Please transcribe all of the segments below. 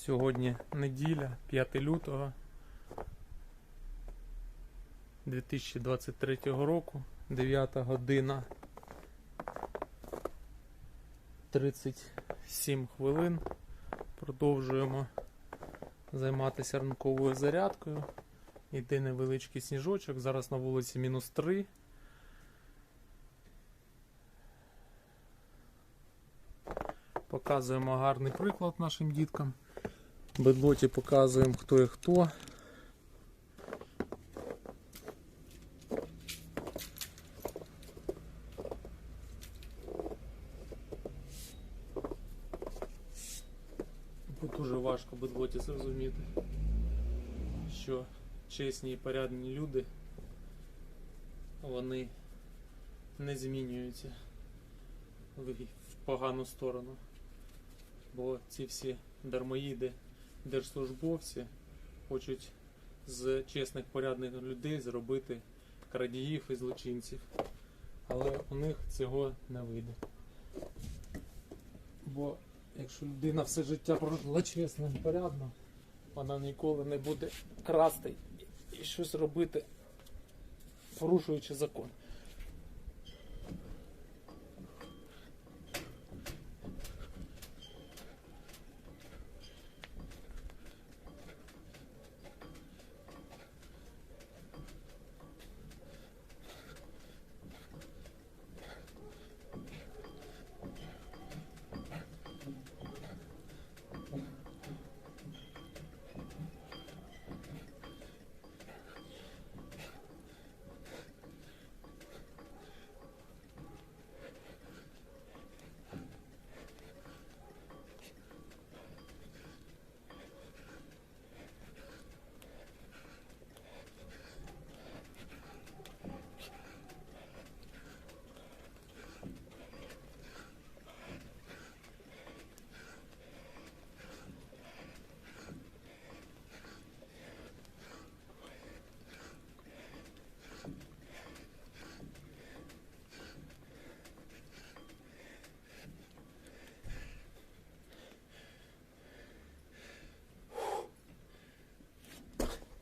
Сьогодні неділя, 5 лютого 2023 року, 9 година 37 хвилин. Продовжуємо займатися ранковою зарядкою. Йде невеличкий сніжочок. Зараз на вулиці мінус 3. Показуємо гарний приклад нашим діткам. Бедлоті показуємо хто і хто. Дуже важко бедлоті зрозуміти, що чесні і порядні люди вони не змінюються в погану сторону. Бо ці всі дармоїди, держслужбовці хочуть з чесних порядних людей зробити крадіїв і злочинців. Але у них цього не вийде. Бо якщо людина все життя прожила чесно і порядно, вона ніколи не буде красти і щось робити, порушуючи закон.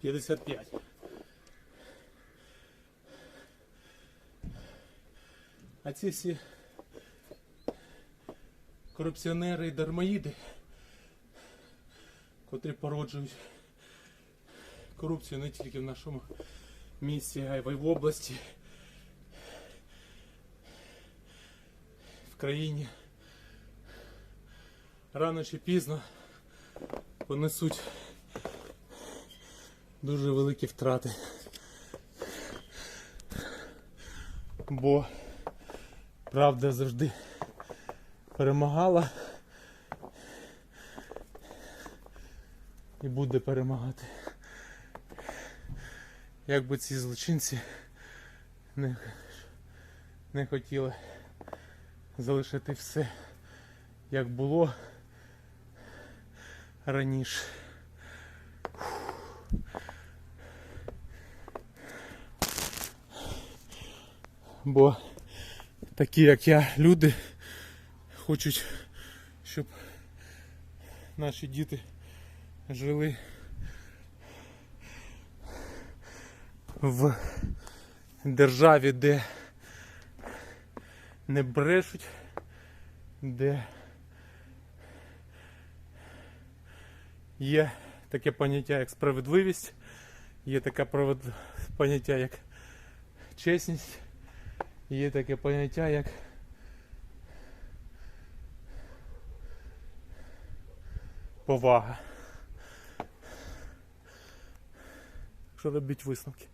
П'ятдесят п'ять. А ці всі корупціонери і дармоїди, котрі породжують корупцію не тільки в нашому місті, а й в області, в країні. Рано чи пізно понесуть дуже великі втрати. Бо правда завжди перемагала і буде перемагати. Як би ці злочинці не, не хотіли залишити все як було раніше. Бо такі, як я, люди хочуть, щоб наші діти жили в державі, де не брешуть, де є таке поняття як справедливість, є таке поняття як чесність, є таке поняття як повага. Що робіть висновки?